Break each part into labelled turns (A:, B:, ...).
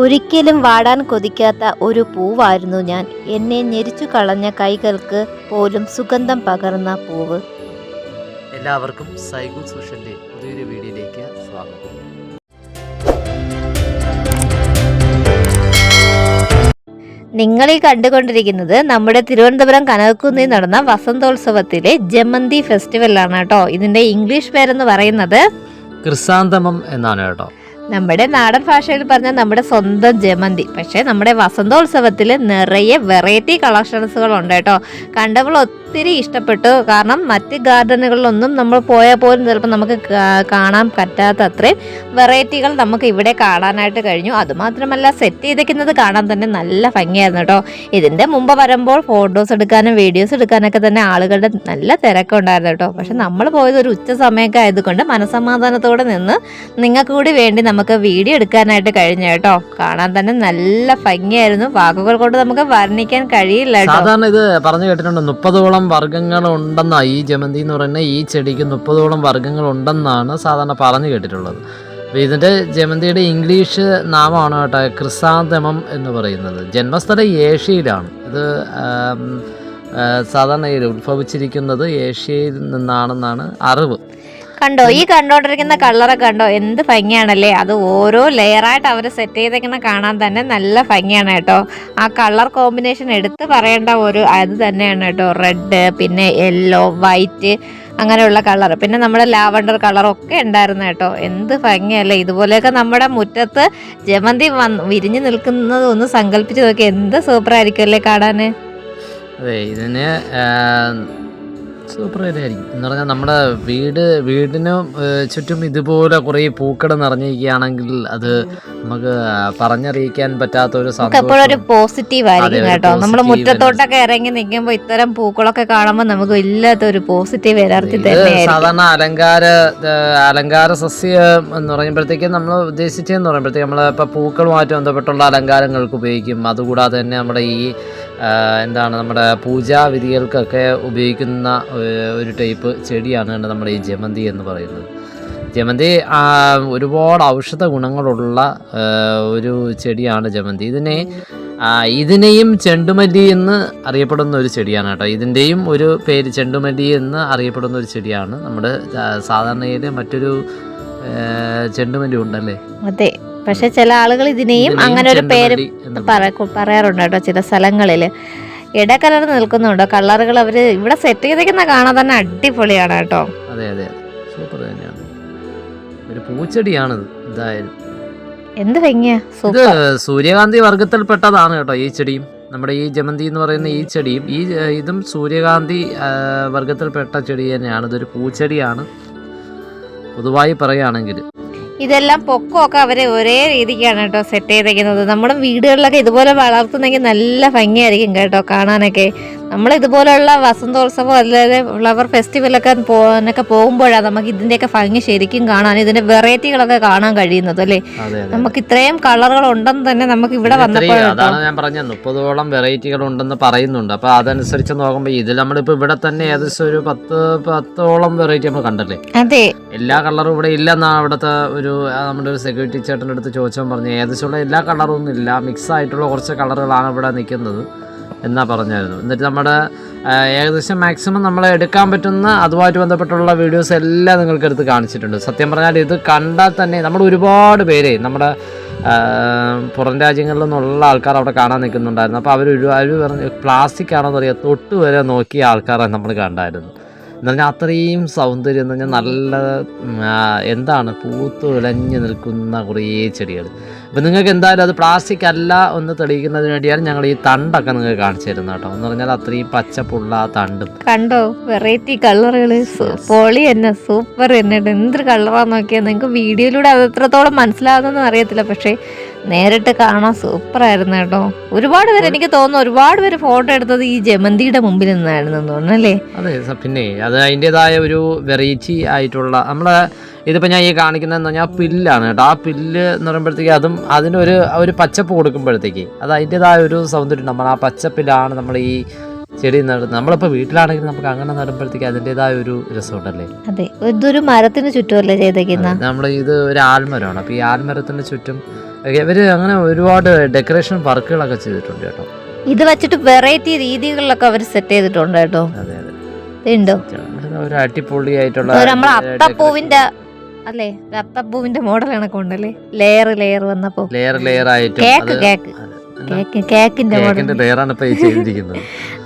A: ഒരിക്കലും വാടാൻ കൊതിക്കാത്ത ഒരു പൂവായിരുന്നു ഞാൻ. എന്നെ ഞെരിച്ചു കളഞ്ഞ കൈകൾക്ക് പോലും സുഗന്ധം പകർന്ന പൂവ്.
B: എല്ലാവർക്കും സൈഗു സോഷ്യലിന്റെ പുതിയൊരു വീഡിയോയിലേക്ക് സ്വാഗതം.
A: നിങ്ങൾ ഈ കണ്ടുകൊണ്ടിരിക്കുന്നത് നമ്മുടെ തിരുവനന്തപുരം കനകക്കുന്നിൽ നടന്ന വസന്തോത്സവത്തിലെ ജമന്തി ഫെസ്റ്റിവലാണ് കേട്ടോ. ഇതിന്റെ ഇംഗ്ലീഷ് പേരെന്ന് പറയുന്നത്
B: ക്രിസാന്തമം എന്നാണ് കേട്ടോ.
A: നമ്മുടെ നാടൻ ഭാഷയിൽ പറഞ്ഞാൽ നമ്മുടെ സ്വന്തം ജമന്തി. പക്ഷേ നമ്മുടെ വസന്തോത്സവത്തിൽ നിറയെ വെറൈറ്റി കളക്ഷൻസുകൾ ഉണ്ട് കേട്ടോ. കണ്ടപ്പോൾ ഒത്തിരി ഇഷ്ടപ്പെട്ടു. കാരണം മറ്റ് ഗാർഡനുകളിലൊന്നും നമ്മൾ പോയാൽ പോലും ചിലപ്പോൾ നമുക്ക് കാണാൻ പറ്റാത്ത അത്രയും വെറൈറ്റികൾ നമുക്ക് ഇവിടെ കാണാനായിട്ട് കഴിഞ്ഞു. അതുമാത്രമല്ല സെറ്റ് ചെയ്തേക്കുന്നത് കാണാൻ തന്നെ നല്ല ഭംഗിയായിരുന്നു കേട്ടോ. ഇതിന്റെ മുമ്പ് വരുമ്പോൾ ഫോട്ടോസ് എടുക്കാനും വീഡിയോസ് എടുക്കാനൊക്കെ തന്നെ ആളുകളുടെ നല്ല തിരക്കുണ്ടായിരുന്നു കേട്ടോ. പക്ഷെ നമ്മൾ പോയത് ഒരു ഉച്ച സമയമൊക്കെ ആയതുകൊണ്ട് മനസമാധാനത്തോടെ നിന്ന് നിങ്ങൾക്ക് കൂടി വേണ്ടി നമുക്ക് വീഡിയോ എടുക്കാനായിട്ട് കഴിഞ്ഞു കേട്ടോ. കാണാൻ തന്നെ നല്ല ഭംഗിയായിരുന്നു. വാക്കുകൾ കൊണ്ട് നമുക്ക് വർണിക്കാൻ കഴിയില്ല
B: സാധാരണ ഇത് പറഞ്ഞു കേട്ടിട്ടുണ്ട് മുപ്പതോളം വർഗങ്ങൾ ഉണ്ടെന്നാ ഈ ജമന്തി എന്ന് പറയുന്ന ഈ ചെടിക്ക് മുപ്പതോളം വർഗങ്ങൾ ഉണ്ടെന്നാണ് സാധാരണ പറഞ്ഞു കേട്ടിട്ടുള്ളത്. അപ്പോൾ ഇതിന്റെ ജമന്തിയുടെ ഇംഗ്ലീഷ് നാമമാണ് കേട്ടോ ക്രിസാന്തമം എന്ന് പറയുന്നത്. ജന്മസ്ഥലം ഏഷ്യയിലാണ്. ഇത് സാധാരണയിൽ ഉത്ഭവിച്ചിരിക്കുന്നത് ഏഷ്യയിൽ നിന്നാണെന്നാണ് അറിവ്.
A: കണ്ടോ? ഈ കണ്ടോണ്ടിരിക്കുന്ന കളറൊക്കെ കണ്ടോ? എന്ത് ഭംഗിയാണല്ലേ? അത് ഓരോ ലെയറായിട്ട് അവർ സെറ്റ് ചെയ്തേക്കുന്ന കാണാൻ തന്നെ നല്ല ഭംഗിയാണ് കേട്ടോ. ആ കളർ കോമ്പിനേഷൻ എടുത്ത് പറയേണ്ട ഒരു അത് തന്നെയാണ് കേട്ടോ. റെഡ് പിന്നെ യെല്ലോ വൈറ്റ് അങ്ങനെയുള്ള കളർ പിന്നെ നമ്മുടെ ലാവണ്ടർ കളറൊക്കെ ഉണ്ടായിരുന്നു കേട്ടോ. എന്ത് ഭംഗിയല്ലേ? ഇതുപോലെയൊക്കെ നമ്മുടെ മുറ്റത്ത് ജമന്തി വന്ന് വിരിഞ്ഞു നിൽക്കുന്നത് ഒന്ന് സങ്കല്പിച്ച് നോക്കി എന്ത് സൂപ്പർ ആയിരിക്കും അല്ലേ കാണാൻ
B: അതെ ഇതിന് സൂപ്പർ ആയിരിക്കും എന്ന് പറഞ്ഞാൽ നമ്മുടെ വീട് വീടിന് ചുറ്റും ഇതുപോലെ കുറേ പൂക്കട നിറഞ്ഞിരിക്കുകയാണെങ്കിൽ അത് നമുക്ക് പറഞ്ഞറിയിക്കാൻ പറ്റാത്ത ഒരു
A: നമുക്ക് എപ്പോഴും ഒരു
B: സന്തോഷം
A: പോസിറ്റീവ് ആയിരിക്കും കേട്ടോ നമ്മൾ മുറ്റത്തോട്ടൊക്കെ ഇറങ്ങി നിൽക്കുമ്പോൾ ഇത്തരം പൂക്കളൊക്കെ കാണുമ്പോൾ നമുക്ക് ഇല്ലാത്ത ഒരു പോസിറ്റീവ് എനർജി
B: സാധാരണ അലങ്കാര അലങ്കാര സസ്യം എന്ന് പറയുമ്പോഴത്തേക്കും നമ്മൾ ഉദ്ദേശിച്ചതെന്ന് പറയുമ്പോഴത്തേക്കും നമ്മൾ ഇപ്പോൾ പൂക്കളുമായിട്ട് ബന്ധപ്പെട്ടുള്ള അലങ്കാരങ്ങൾക്ക് ഉപയോഗിക്കും. അതുകൂടാതെ തന്നെ നമ്മുടെ ഈ എന്താണ് നമ്മുടെ പൂജാവിധികൾക്കൊക്കെ ഉപയോഗിക്കുന്ന ഒരു ടൈപ്പ് ചെടിയാണ് നമ്മുടെ ഈ ജമന്തി എന്ന് പറയുന്നത്. ജമന്തി ഒരുപാട് ഔഷധ ഗുണങ്ങളുള്ള ഒരു ചെടിയാണ് ജമന്തി. ഇതിനെ ഇതിനെയും ചെണ്ടുമല്ലി എന്ന് അറിയപ്പെടുന്ന ഒരു ചെടിയാണ് കേട്ടോ. ഇതിന്റെയും ഒരു പേര് ചെണ്ടുമല്ലി എന്ന് അറിയപ്പെടുന്ന ഒരു ചെടിയാണ്. നമ്മുടെ സാധാരണയിൽ മറ്റൊരു ചെണ്ടുമല്ലി ഉണ്ടല്ലേ?
A: അതെ. പക്ഷെ ചില ആളുകൾ ഇതിനെയും അങ്ങനെ ഒരു പേര് പറയാറുണ്ട് കേട്ടോ ചില സ്ഥലങ്ങളിൽ. ഇടകലർ നിൽക്കുന്നുണ്ടോ. കളറുകൾ അവർ ഇവിടെ സെറ്റ് ചെയ്തേക്കുന്ന കാണാൻ തന്നെ അടിപൊളിയാണ് കേട്ടോ.
B: അതെ അതെ. പൂച്ചെടിയാണിത് എന്തായാലും
A: എന്ത് ഭംഗിയാ?
B: ഇത് സൂര്യകാന്തി വർഗത്തിൽപ്പെട്ടതാണ് കേട്ടോ ഈ ചെടിയും. നമ്മുടെ ഈ ജമന്തി എന്ന് പറയുന്ന ഈ ചെടിയും. ഈ ഇതും സൂര്യകാന്തി വർഗത്തിൽപ്പെട്ട ചെടി തന്നെയാണ്. ഇതൊരു പൂച്ചെടിയാണ്. പൊതുവായി പറയുകയാണെങ്കിൽ.
A: ഇതെല്ലാം പൊക്കമൊക്കെ അവരെ ഒരേ രീതിക്കാണ് കേട്ടോ സെറ്റ് ചെയ്തേക്കുന്നത്. നമ്മുടെ വീടുകളിലൊക്കെ ഇതുപോലെ വളർത്തുന്നെങ്കിൽ നല്ല ഭംഗിയായിരിക്കും കേട്ടോ കാണാനൊക്കെ. നമ്മൾ ഇതുപോലെയുള്ള വസന്തോത്സവം അല്ലാതെ ഫ്ലവർ ഫെസ്റ്റിവലൊക്കെ പോകാനൊക്കെ പോകുമ്പോഴാണ് നമുക്ക് ഇതിന്റെയൊക്കെ ഭംഗി ശരിക്കും കാണാൻ ഇതിന്റെ വെറൈറ്റികളൊക്കെ കാണാൻ കഴിയുന്നത് അല്ലേ? നമുക്ക് ഇത്രയും കളറുകൾ ഉണ്ടെന്ന് തന്നെ നമുക്ക് ഇവിടെ
B: വന്നപ്പോഴാണ്
A: വന്നപ്പോൾ
B: അതാണ് ഞാൻ പറഞ്ഞത് മുപ്പതോളം വെറൈറ്റികൾ ഉണ്ടെന്ന് പറയുന്നുണ്ട്. അപ്പൊ അതനുസരിച്ച് നോക്കുമ്പോൾ ഇതിൽ നമ്മളിപ്പോ ഇവിടെ തന്നെ ഏകദേശം ഒരു പത്ത് പത്തോളം വെറൈറ്റി നമ്മൾ കണ്ടല്ലേ?
A: അതെ.
B: എല്ലാ കളറും ഇവിടെ ഇല്ലെന്നാണ് അവിടുത്തെ ഒരു നമ്മുടെ ഒരു സെക്യൂരിറ്റി ചേട്ടന്റെ അടുത്ത് ചോദിച്ചാൽ പറഞ്ഞു ഏകദേശമുള്ള എല്ലാ കളറും ഒന്നും ഇല്ല. മിക്സ് ആയിട്ടുള്ള കുറച്ച് കളറുകളാണ് ഇവിടെ നിൽക്കുന്നത്. എന്നാ പറഞ്ഞായിരുന്നു. എന്നിട്ട് നമ്മുടെ ഏകദേശം മാക്സിമം നമ്മൾ എടുക്കാൻ പറ്റുന്ന അതുമായിട്ട് ബന്ധപ്പെട്ടുള്ള വീഡിയോസ് എല്ലാം നിങ്ങൾക്ക് എടുത്ത് കാണിച്ചിട്ടുണ്ട്. സത്യം പറഞ്ഞാൽ ഇത് കണ്ടാൽ തന്നെ നമ്മൾ ഒരുപാട് പേര് നമ്മുടെ പുറം രാജ്യങ്ങളിൽ നിന്നുള്ള ആൾക്കാർ അവിടെ കാണാൻ നിൽക്കുന്നുണ്ടായിരുന്നു. അപ്പോൾ അവർ ഒരു അവർ പറഞ്ഞ് പ്ലാസ്റ്റിക് ആണോ എന്നറിയാം തൊട്ട് വരെ നോക്കിയ ആൾക്കാരെ നമ്മൾ കണ്ടായിരുന്നു എന്ന് പറഞ്ഞാൽ അത്രയും സൗന്ദര്യം എന്ന് പറഞ്ഞാൽ നല്ല എന്താണ് പൂത്ത് ഉലഞ്ഞു നിൽക്കുന്ന കുറേ ചെടികൾ. അപ്പം നിങ്ങൾക്ക് എന്തായാലും അത് പ്ലാസ്റ്റിക് അല്ല ഒന്ന് തെളിയിക്കുന്നതിന് വേണ്ടിയാണ് ഞങ്ങൾ ഈ തണ്ടൊക്കെ നിങ്ങൾക്ക് കാണിച്ചു തരുന്നത് കേട്ടോ. എന്ന് പറഞ്ഞാൽ അത്രയും പച്ചപ്പുള്ള ആ തണ്ടും.
A: കണ്ടോ? വെറൈറ്റി കളറുകൾ പൊളി തന്നെ സൂപ്പർ തന്നെ. എന്ത് കളറാന്ന് നോക്കിയാൽ നിങ്ങൾക്ക് വീഡിയോയിലൂടെ അത് എത്രത്തോളം മനസ്സിലാകുന്നതെന്ന് അറിയത്തില്ല. പക്ഷേ നേരിട്ട് കാണാൻ സൂപ്പർ ആയിരുന്നു കേട്ടോ. ഒരുപാട് പേര് എനിക്ക് തോന്നുന്നു ഒരുപാട് പേര് ഫോട്ടോ എടുത്തത് ഈ ജമന്തിയുടെ മുമ്പിൽ നിന്നായിരുന്നു തോന്നുന്നു അല്ലേ?
B: അതെ പിന്നെ അത് അതിന്റെതായ ഒരു വെറൈറ്റി ആയിട്ടുള്ള നമ്മളെ ഇതിപ്പോൾ ഞാൻ ഈ കാണിക്കുന്നതെന്ന് പറഞ്ഞാൽ പില്ലാണ് കേട്ടോ. ആ പില്ല് എന്ന് പറയുമ്പോഴത്തേക്ക് അതും അതിനൊരു ഒരു പച്ചപ്പ് കൊടുക്കുമ്പോഴത്തേക്ക് അത് അതിന്റെതായ ഒരു സൗന്ദര്യം നമ്മൾ ആ പച്ചപ്പിലാണ് നമ്മൾ ഈ ചെടി നടുന്നത്. നമ്മളിപ്പോൾ വീട്ടിലാണെങ്കിൽ നമുക്ക് അങ്ങനെ നടുമ്പോഴത്തേക്ക് അതിന്റെതായ ഒരു രസമുണ്ടല്ലേ?
A: അതെ ഇതൊരു മരത്തിന് ചുറ്റുമല്ലേ ചെയ്തേക്കുന്ന?
B: നമ്മൾ ഇത് ഒരു ആൽമരമാണ്. അപ്പോൾ ഈ ആൽമരത്തിന് ചുറ്റും ഇവർ അങ്ങനെ ഒരുപാട് ഡെക്കറേഷൻ വർക്കുകളൊക്കെ ചെയ്തിട്ടുണ്ട് കേട്ടോ.
A: ഇത് വെച്ചിട്ട് വെറൈറ്റി രീതികളിലൊക്കെ അവർ സെറ്റ് ചെയ്തിട്ടുണ്ട് കേട്ടോ. ഇതുണ്ടോ?
B: ഒരു അടിപൊളിയായിട്ടുള്ള
A: നമ്മളെ അത്തപ്പൂവിന്റെ അല്ലേ? അത്തപ്പൂവിന്റെ മോഡൽ കണക്ക് ഉണ്ടല്ലേ ലെയർ ലെയർ വന്നപ്പോ.
B: ലെയർ ലെയർ ആയിട്ട്
A: കേക്ക് കേക്ക് കേക്ക് കേക്കിന്റെ മോഡൽ
B: കേക്കിന്റെ ലെയറാണ് ഇപ്പൊ ചെയ്തിരിക്കുന്നത്.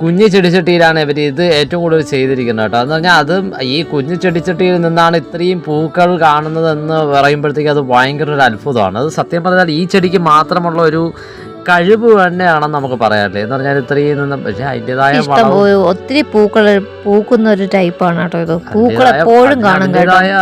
B: കുഞ്ഞു ചെടിച്ചട്ടിയിലാണ് ഇവർ ഇത് ഏറ്റവും കൂടുതൽ ചെയ്തിരിക്കുന്നത് കേട്ടോ. എന്ന് പറഞ്ഞാൽ അതും ഈ കുഞ്ഞു ചെടിച്ചട്ടിയിൽ നിന്നാണ് ഇത്രയും പൂക്കൾ കാണുന്നത് എന്ന് പറയുമ്പോഴത്തേക്ക് അത് ഭയങ്കര ഒരു അത്ഭുതമാണ്. അത് സത്യം പറഞ്ഞാൽ ഈ ചെടിക്ക് മാത്രമുള്ള ഒരു കഴിവ് തന്നെയാണെന്ന് നമുക്ക് പറയാല്ലേ എന്ന് പറഞ്ഞാൽ ഇത്രയും നിന്ന് പക്ഷെ അതിന്റെതായ
A: ഇഷ്ടം പോലെ ഒത്തിരി പൂക്കൾ പൂക്കുന്ന ഒരു ടൈപ്പാണ് കേട്ടോ ഇത് പൂക്കൾ എപ്പോഴും കാണും കേട്ടോ
B: അതിന്റെതായ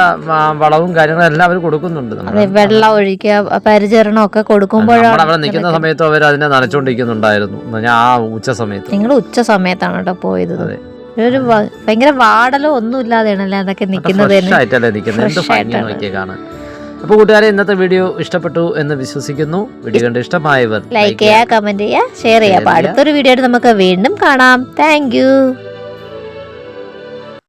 B: വളവും കാര്യങ്ങളും എല്ലാം അവർ കൊടുക്കുന്നുണ്ട്
A: അതെ. വെള്ളം ഒഴിക്കുക പരിചരണം ഒക്കെ കൊടുക്കുമ്പോഴാണ്
B: അവിടെ നിൽക്കുന്ന സമയത്ത് അവർ അതിനെ നനച്ചുകൊണ്ടിരിക്കുന്നുണ്ടായിരുന്നു എന്ന് പറഞ്ഞാൽ ആ ഉച്ച സമയത്ത്
A: നിങ്ങൾ ഉച്ച സമയത്താണ് കേട്ടോ പോയത് ഇത്.
B: അതെ.
A: ഒരു ഭയങ്കര വാടലോ ഒന്നും ഇല്ലാതെയാണല്ലേ അതൊക്കെ നിൽക്കുന്നത്
B: ഫ്രഷ്
A: തന്നെ
B: ആയിട്ടല്ലേ നിൽക്കുന്നത് എന്ത്
A: Fresh
B: ഭംഗി
A: ആയിട്ടാണ്.
B: നോക്കിയേ കാണാൻ അപ്പോൾ കൂട്ടുകാരെ ഇന്നത്തെ വീഡിയോ ഇഷ്ടപ്പെട്ടു എന്ന് വിശ്വസിക്കുന്നു. വീഡിയോ കണ്ട് ഇഷ്ടമായവർ
A: ലൈക്ക് ചെയ്യുക കമന്റ് ചെയ്യുക ഷെയർ ചെയ്യുക.
B: അപ്പോൾ
A: അടുത്തൊരു വീഡിയോ ആയിട്ട് നമുക്ക് വീണ്ടും കാണാം. താങ്ക്